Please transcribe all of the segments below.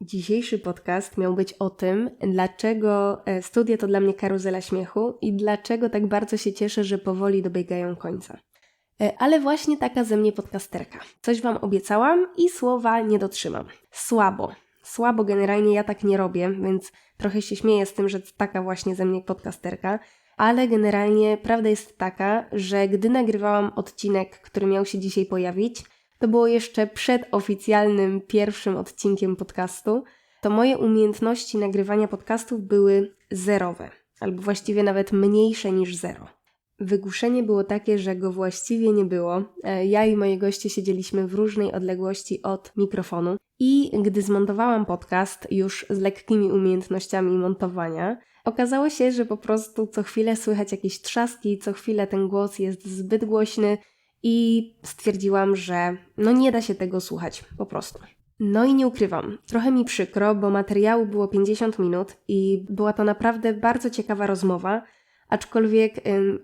Dzisiejszy podcast miał być o tym, dlaczego e, studia to dla mnie karuzela śmiechu i dlaczego tak bardzo się cieszę, że powoli dobiegają końca. E, ale właśnie taka ze mnie podcasterka. Coś Wam obiecałam i słowa nie dotrzymam. Słabo. Słabo generalnie ja tak nie robię, więc trochę się śmieję z tym, że taka właśnie ze mnie podcasterka. Ale generalnie prawda jest taka, że gdy nagrywałam odcinek, który miał się dzisiaj pojawić, to było jeszcze przed oficjalnym pierwszym odcinkiem podcastu, to moje umiejętności nagrywania podcastów były zerowe, albo właściwie nawet mniejsze niż zero. Wygłuszenie było takie, że go właściwie nie było. E, ja i moi goście siedzieliśmy w różnej odległości od mikrofonu i gdy zmontowałam podcast już z lekkimi umiejętnościami montowania, okazało się, że po prostu co chwilę słychać jakieś trzaski, co chwilę ten głos jest zbyt głośny i stwierdziłam, że no nie da się tego słuchać po prostu. No i nie ukrywam, trochę mi przykro, bo materiału było 50 minut i była to naprawdę bardzo ciekawa rozmowa, aczkolwiek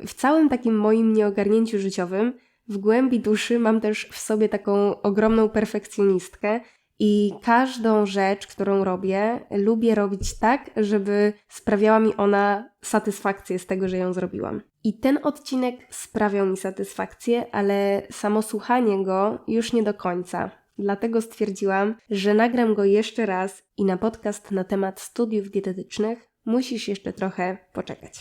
w całym takim moim nieogarnięciu życiowym, w głębi duszy mam też w sobie taką ogromną perfekcjonistkę i każdą rzecz, którą robię, lubię robić tak, żeby sprawiała mi ona satysfakcję z tego, że ją zrobiłam. I ten odcinek sprawiał mi satysfakcję, ale samo słuchanie go już nie do końca. Dlatego stwierdziłam, że nagram go jeszcze raz i na podcast na temat studiów dietetycznych musisz jeszcze trochę poczekać.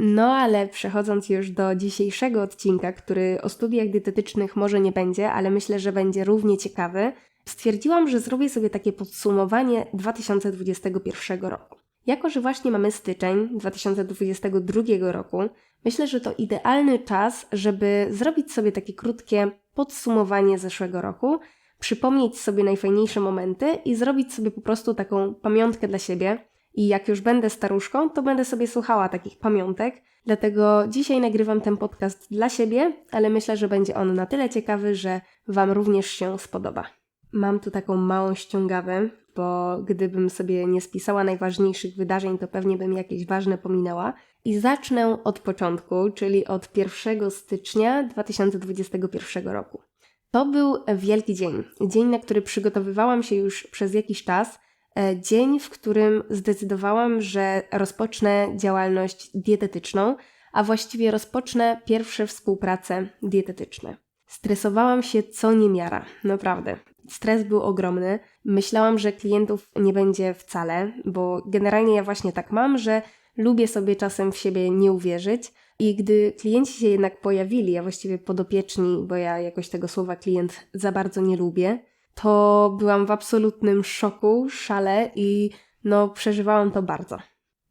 No ale przechodząc już do dzisiejszego odcinka, który o studiach dietetycznych może nie będzie, ale myślę, że będzie równie ciekawy, stwierdziłam, że zrobię sobie takie podsumowanie 2021 roku. Jako, że właśnie mamy styczeń 2022 roku, myślę, że to idealny czas, żeby zrobić sobie takie krótkie podsumowanie zeszłego roku, przypomnieć sobie najfajniejsze momenty i zrobić sobie po prostu taką pamiątkę dla siebie. I jak już będę staruszką, to będę sobie słuchała takich pamiątek. Dlatego dzisiaj nagrywam ten podcast dla siebie, ale myślę, że będzie on na tyle ciekawy, że Wam również się spodoba. Mam tu taką małą ściągawę, bo gdybym sobie nie spisała najważniejszych wydarzeń, to pewnie bym jakieś ważne pominęła. I zacznę od początku, czyli od 1 stycznia 2021 roku. To był wielki dzień. Dzień, na który przygotowywałam się już przez jakiś czas. E, dzień, w którym zdecydowałam, że rozpocznę działalność dietetyczną, a właściwie rozpocznę pierwsze współprace dietetyczne. Stresowałam się co niemiara, naprawdę. Stres był ogromny. Myślałam, że klientów nie będzie wcale, bo generalnie ja właśnie tak mam, że lubię sobie czasem w siebie nie uwierzyć. I gdy klienci się jednak pojawili, a właściwie podopieczni, bo ja jakoś tego słowa klient za bardzo nie lubię, to byłam w absolutnym szoku, szale i no przeżywałam to bardzo.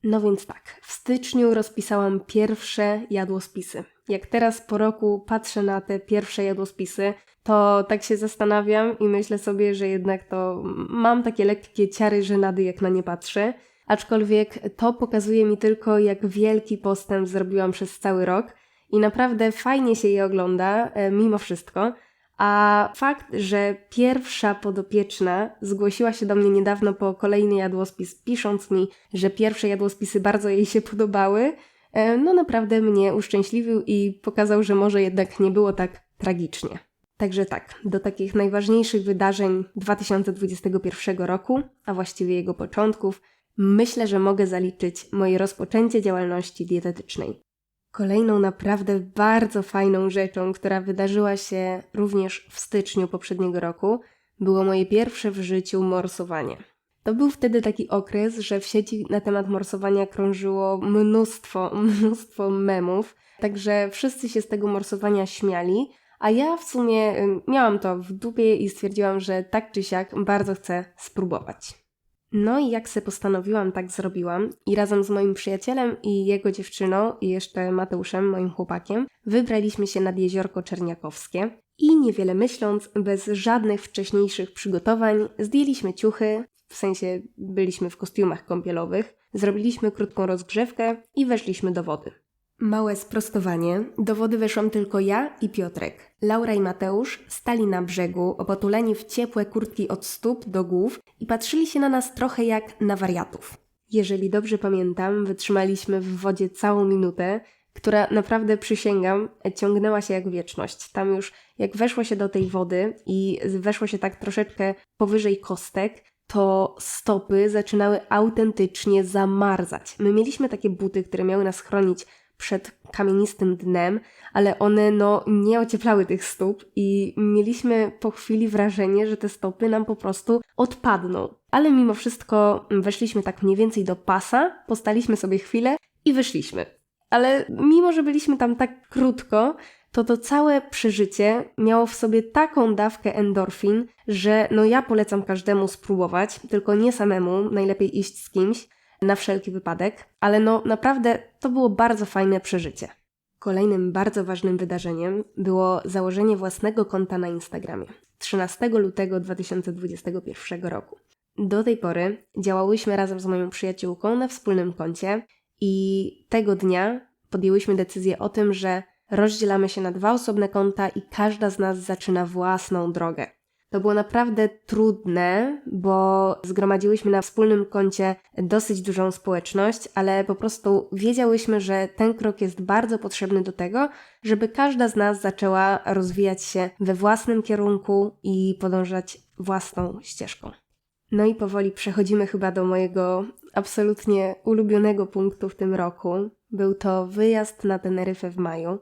No więc tak, w styczniu rozpisałam pierwsze jadłospisy. Jak teraz po roku patrzę na te pierwsze jadłospisy, to tak się zastanawiam i myślę sobie, że jednak to mam takie lekkie ciary żenady, jak na nie patrzę. Aczkolwiek to pokazuje mi tylko, jak wielki postęp zrobiłam przez cały rok i naprawdę fajnie się je ogląda, e, mimo wszystko. A fakt, że pierwsza podopieczna zgłosiła się do mnie niedawno po kolejny jadłospis, pisząc mi, że pierwsze jadłospisy bardzo jej się podobały, e, no naprawdę mnie uszczęśliwił i pokazał, że może jednak nie było tak tragicznie. Także tak, do takich najważniejszych wydarzeń 2021 roku, a właściwie jego początków, myślę, że mogę zaliczyć moje rozpoczęcie działalności dietetycznej. Kolejną naprawdę bardzo fajną rzeczą, która wydarzyła się również w styczniu poprzedniego roku, było moje pierwsze w życiu morsowanie. To był wtedy taki okres, że w sieci na temat morsowania krążyło mnóstwo, mnóstwo memów, także wszyscy się z tego morsowania śmiali, a ja w sumie miałam to w dupie i stwierdziłam, że tak czy siak bardzo chcę spróbować. No i jak se postanowiłam, tak zrobiłam i razem z moim przyjacielem i jego dziewczyną i jeszcze Mateuszem, moim chłopakiem, wybraliśmy się nad jeziorko Czerniakowskie i niewiele myśląc, bez żadnych wcześniejszych przygotowań, zdjęliśmy ciuchy, w sensie byliśmy w kostiumach kąpielowych, zrobiliśmy krótką rozgrzewkę i weszliśmy do wody. Małe sprostowanie. Do wody weszłam tylko ja i Piotrek. Laura i Mateusz stali na brzegu, opotuleni w ciepłe kurtki od stóp do głów i patrzyli się na nas trochę jak na wariatów. Jeżeli dobrze pamiętam, wytrzymaliśmy w wodzie całą minutę, która naprawdę przysięgam, ciągnęła się jak wieczność. Tam już jak weszło się do tej wody i weszło się tak troszeczkę powyżej kostek, to stopy zaczynały autentycznie zamarzać. My mieliśmy takie buty, które miały nas chronić przed kamienistym dnem, ale one no nie ocieplały tych stóp i mieliśmy po chwili wrażenie, że te stopy nam po prostu odpadną. Ale mimo wszystko weszliśmy tak mniej więcej do pasa, postaliśmy sobie chwilę i wyszliśmy. Ale mimo, że byliśmy tam tak krótko, to to całe przeżycie miało w sobie taką dawkę endorfin, że no ja polecam każdemu spróbować, tylko nie samemu, najlepiej iść z kimś, na wszelki wypadek, ale no naprawdę to było bardzo fajne przeżycie. Kolejnym bardzo ważnym wydarzeniem było założenie własnego konta na Instagramie 13 lutego 2021 roku. Do tej pory działałyśmy razem z moją przyjaciółką na wspólnym koncie i tego dnia podjęłyśmy decyzję o tym, że rozdzielamy się na dwa osobne konta i każda z nas zaczyna własną drogę. To było naprawdę trudne, bo zgromadziłyśmy na wspólnym koncie dosyć dużą społeczność, ale po prostu wiedziałyśmy, że ten krok jest bardzo potrzebny do tego, żeby każda z nas zaczęła rozwijać się we własnym kierunku i podążać własną ścieżką. No i powoli przechodzimy chyba do mojego absolutnie ulubionego punktu w tym roku. Był to wyjazd na Teneryfę w maju,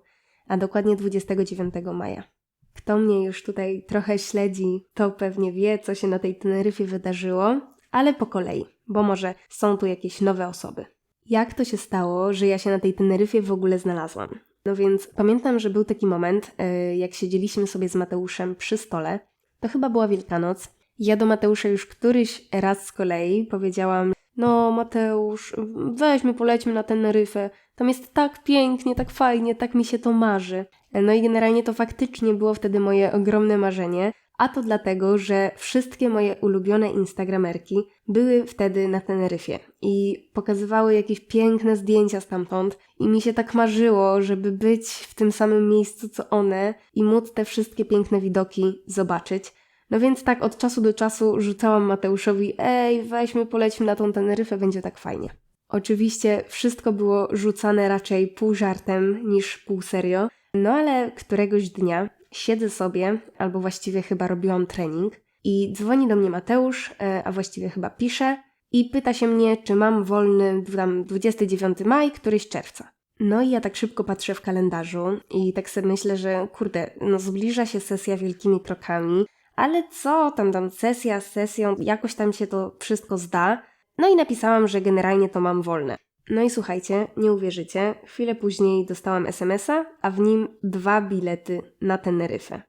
a dokładnie 29 maja. Kto mnie już tutaj trochę śledzi, to pewnie wie, co się na tej Teneryfie wydarzyło, ale po kolei, bo może są tu jakieś nowe osoby. Jak to się stało, że ja się na tej Teneryfie w ogóle znalazłam? No więc pamiętam, że był taki moment, e, jak siedzieliśmy sobie z Mateuszem przy stole. To chyba była Wielkanoc. Ja do Mateusza już któryś raz z kolei powiedziałam: No, Mateusz, weźmy, polećmy na Teneryfę. Tam jest tak pięknie, tak fajnie, tak mi się to marzy. No i generalnie to faktycznie było wtedy moje ogromne marzenie, a to dlatego, że wszystkie moje ulubione instagramerki były wtedy na Teneryfie i pokazywały jakieś piękne zdjęcia stamtąd i mi się tak marzyło, żeby być w tym samym miejscu co one i móc te wszystkie piękne widoki zobaczyć. No więc tak od czasu do czasu rzucałam Mateuszowi, ej, weźmy, polećmy na tą Teneryfę, będzie tak fajnie. Oczywiście wszystko było rzucane raczej pół żartem niż pół serio, no ale któregoś dnia siedzę sobie, albo właściwie chyba robiłam trening, i dzwoni do mnie Mateusz, e, a właściwie chyba pisze, i pyta się mnie, czy mam wolny tam 29 maj, któryś czerwca. No i ja tak szybko patrzę w kalendarzu i tak sobie myślę, że kurde, no zbliża się sesja wielkimi krokami, ale co tam tam sesja z sesją, jakoś tam się to wszystko zda. No i napisałam, że generalnie to mam wolne. No i słuchajcie, nie uwierzycie, chwilę później dostałam SMS-a, a w nim dwa bilety na Teneryfę.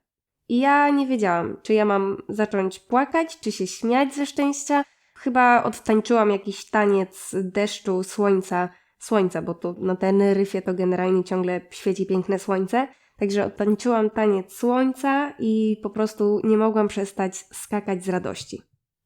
I ja nie wiedziałam, czy ja mam zacząć płakać, czy się śmiać ze szczęścia. Chyba odtańczyłam jakiś taniec deszczu, słońca, słońca, bo to na Teneryfie to generalnie ciągle świeci piękne słońce. Także odtańczyłam taniec słońca i po prostu nie mogłam przestać skakać z radości.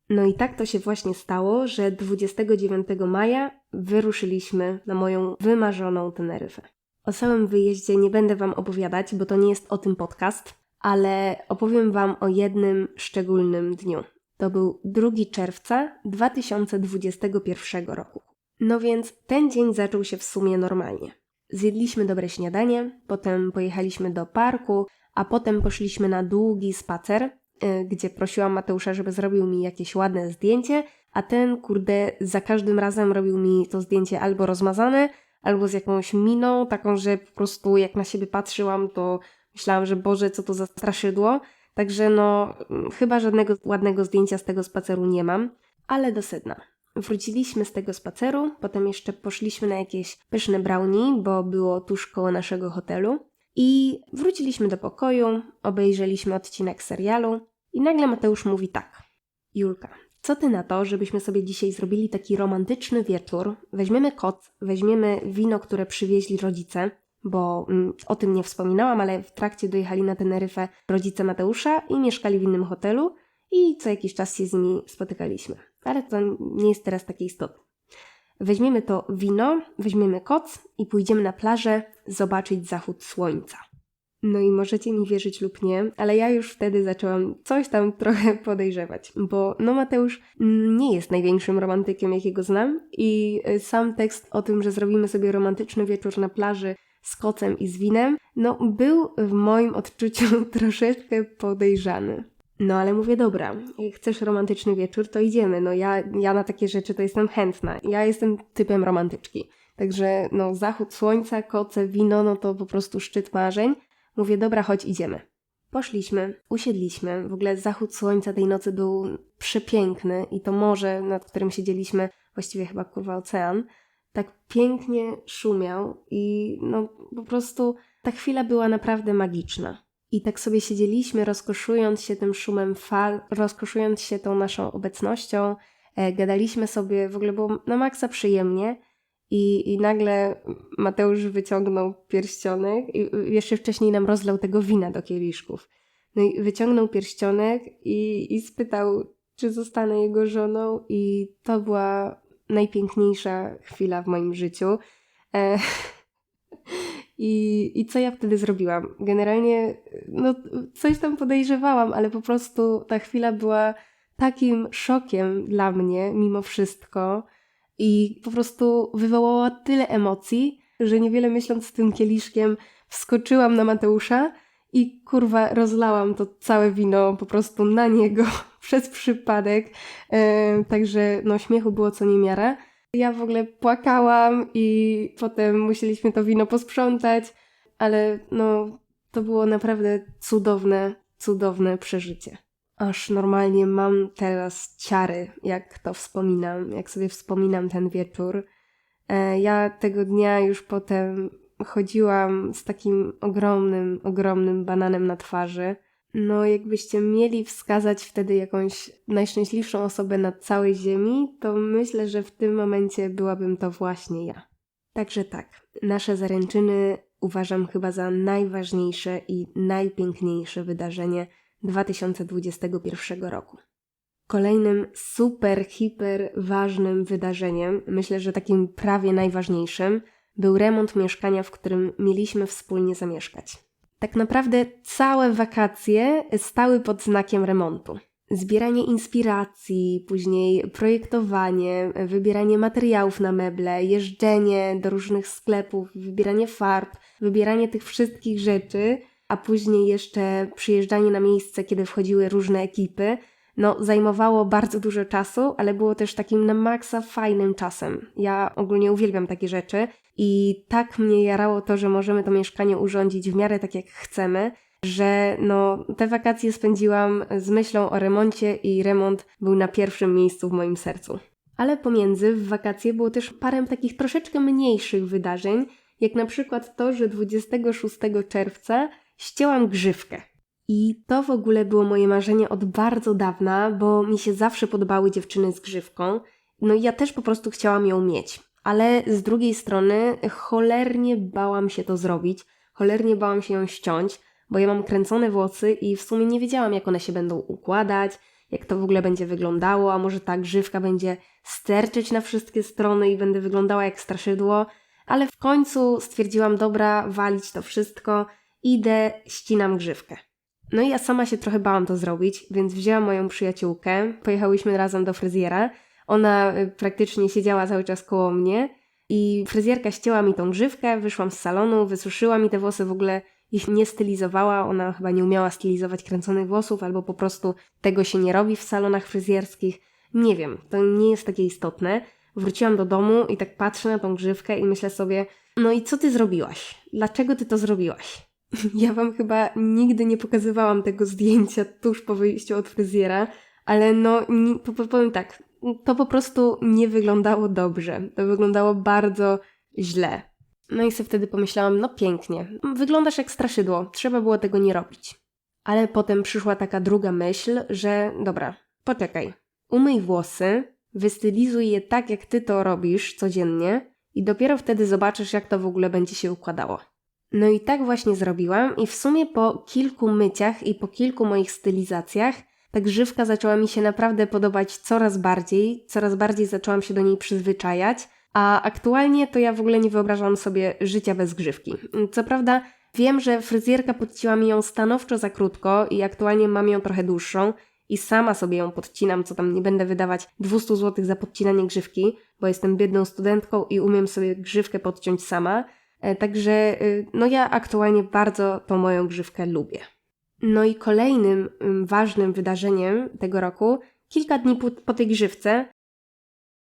No i tak to się właśnie stało, że 29 maja wyruszyliśmy na moją wymarzoną Teneryfę. O całym wyjeździe nie będę Wam opowiadać, bo to nie jest o tym podcast, ale opowiem Wam o jednym szczególnym dniu. To był 2 czerwca 2021 roku. No więc ten dzień zaczął się w sumie normalnie. Zjedliśmy dobre śniadanie, potem pojechaliśmy do parku, a potem poszliśmy na długi spacer, Y, gdzie prosiłam Mateusza, żeby zrobił mi jakieś ładne zdjęcie, a ten, kurde, za każdym razem robił mi to zdjęcie albo rozmazane, albo z jakąś miną, taką, że po prostu jak na siebie patrzyłam, to myślałam, że Boże, co to za straszydło. Także no, chyba żadnego ładnego zdjęcia z tego spaceru nie mam, ale do sedna. Wróciliśmy z tego spaceru, potem jeszcze poszliśmy na jakieś pyszne brownie, bo było tuż koło naszego hotelu. I wróciliśmy do pokoju, obejrzeliśmy odcinek serialu, i nagle Mateusz mówi tak. Julka, co ty na to, żebyśmy sobie dzisiaj zrobili taki romantyczny wieczór? Weźmiemy koc, weźmiemy wino, które przywieźli rodzice, bo mm, o tym nie wspominałam, ale w trakcie dojechali na Teneryfę rodzice Mateusza i mieszkali w innym hotelu i co jakiś czas się z nimi spotykaliśmy. Ale to nie jest teraz takie istotne. Weźmiemy to wino, weźmiemy koc i pójdziemy na plażę zobaczyć zachód słońca. No i możecie mi wierzyć lub nie, ale ja już wtedy zaczęłam coś tam trochę podejrzewać, bo no Mateusz nie jest największym romantykiem, jakiego znam i y, sam tekst o tym, że zrobimy sobie romantyczny wieczór na plaży z kocem i z winem, no był w moim odczuciu troszeczkę podejrzany. No ale mówię, dobra, chcesz romantyczny wieczór, to idziemy. No ja, ja na takie rzeczy to jestem chętna. Ja jestem typem romantyczki. Także no zachód słońca, koce, wino, no to po prostu szczyt marzeń. Mówię, dobra, chodź, idziemy. Poszliśmy, usiedliśmy. W ogóle zachód słońca tej nocy był przepiękny i to morze, nad którym siedzieliśmy, właściwie chyba kurwa ocean, tak pięknie szumiał i no po prostu ta chwila była naprawdę magiczna. I tak sobie siedzieliśmy, rozkoszując się tym szumem fal, rozkoszując się tą naszą obecnością, e, gadaliśmy sobie, w ogóle było na maksa przyjemnie. I, I nagle Mateusz wyciągnął pierścionek i jeszcze wcześniej nam rozlał tego wina do kieliszków. No i wyciągnął pierścionek i, i spytał, czy zostanę jego żoną, i to była najpiękniejsza chwila w moim życiu. E, i, I co ja wtedy zrobiłam? Generalnie, no, coś tam podejrzewałam, ale po prostu ta chwila była takim szokiem dla mnie, mimo wszystko, i po prostu wywołała tyle emocji, że niewiele myśląc z tym kieliszkiem, wskoczyłam na Mateusza i kurwa rozlałam to całe wino po prostu na niego przez przypadek. E, także no śmiechu było co niemiara. Ja w ogóle płakałam i potem musieliśmy to wino posprzątać, ale no to było naprawdę cudowne, cudowne przeżycie. Aż normalnie mam teraz ciary, jak to wspominam, jak sobie wspominam ten wieczór. E, ja tego dnia już potem chodziłam z takim ogromnym, ogromnym bananem na twarzy. No, jakbyście mieli wskazać wtedy jakąś najszczęśliwszą osobę na całej Ziemi, to myślę, że w tym momencie byłabym to właśnie ja. Także tak, nasze zaręczyny uważam chyba za najważniejsze i najpiękniejsze wydarzenie 2021 roku. Kolejnym super, hiper ważnym wydarzeniem, myślę, że takim prawie najważniejszym, był remont mieszkania, w którym mieliśmy wspólnie zamieszkać. Tak naprawdę całe wakacje stały pod znakiem remontu. Zbieranie inspiracji, później projektowanie, wybieranie materiałów na meble, jeżdżenie do różnych sklepów, wybieranie farb, wybieranie tych wszystkich rzeczy, a później jeszcze przyjeżdżanie na miejsce, kiedy wchodziły różne ekipy, no, zajmowało bardzo dużo czasu, ale było też takim na maksa fajnym czasem. Ja ogólnie uwielbiam takie rzeczy i tak mnie jarało to, że możemy to mieszkanie urządzić w miarę tak jak chcemy, że no, te wakacje spędziłam z myślą o remoncie i remont był na pierwszym miejscu w moim sercu. Ale pomiędzy w wakacje było też parę takich troszeczkę mniejszych wydarzeń, jak na przykład to, że 26 czerwca ścięłam grzywkę. I to w ogóle było moje marzenie od bardzo dawna, bo mi się zawsze podobały dziewczyny z grzywką. No i ja też po prostu chciałam ją mieć. Ale z drugiej strony cholernie bałam się to zrobić, cholernie bałam się ją ściąć, bo ja mam kręcone włosy i w sumie nie wiedziałam, jak one się będą układać, jak to w ogóle będzie wyglądało, a może ta grzywka będzie sterczeć na wszystkie strony i będę wyglądała jak straszydło. Ale w końcu stwierdziłam, dobra, walić to wszystko, idę, ścinam grzywkę. No i ja sama się trochę bałam to zrobić, więc wzięłam moją przyjaciółkę, pojechałyśmy razem do fryzjera. Ona y, praktycznie siedziała cały czas koło mnie i fryzjerka ścięła mi tą grzywkę, wyszłam z salonu, wysuszyła mi te włosy, w ogóle ich nie stylizowała, ona chyba nie umiała stylizować kręconych włosów, albo po prostu tego się nie robi w salonach fryzjerskich. Nie wiem, to nie jest takie istotne. Wróciłam do domu i tak patrzę na tą grzywkę i myślę sobie, no i co ty zrobiłaś? Dlaczego ty to zrobiłaś? Ja wam chyba nigdy nie pokazywałam tego zdjęcia tuż po wyjściu od fryzjera, ale no, powiem tak, to po prostu nie wyglądało dobrze. To wyglądało bardzo źle. No i sobie wtedy pomyślałam, no pięknie, wyglądasz jak straszydło, trzeba było tego nie robić. Ale potem przyszła taka druga myśl, że dobra, poczekaj, umyj włosy, wystylizuj je tak, jak ty to robisz codziennie i dopiero wtedy zobaczysz, jak to w ogóle będzie się układało. No i tak właśnie zrobiłam i w sumie po kilku myciach i po kilku moich stylizacjach ta grzywka zaczęła mi się naprawdę podobać coraz bardziej, coraz bardziej zaczęłam się do niej przyzwyczajać, a aktualnie to ja w ogóle nie wyobrażam sobie życia bez grzywki. Co prawda wiem, że fryzjerka podcięła mi ją stanowczo za krótko i aktualnie mam ją trochę dłuższą i sama sobie ją podcinam, co tam nie będę wydawać 200 zł za podcinanie grzywki, bo jestem biedną studentką i umiem sobie grzywkę podciąć sama – E, także y, no ja aktualnie bardzo tą moją grzywkę lubię. No i kolejnym ym, ważnym wydarzeniem tego roku, kilka dni po, po tej grzywce,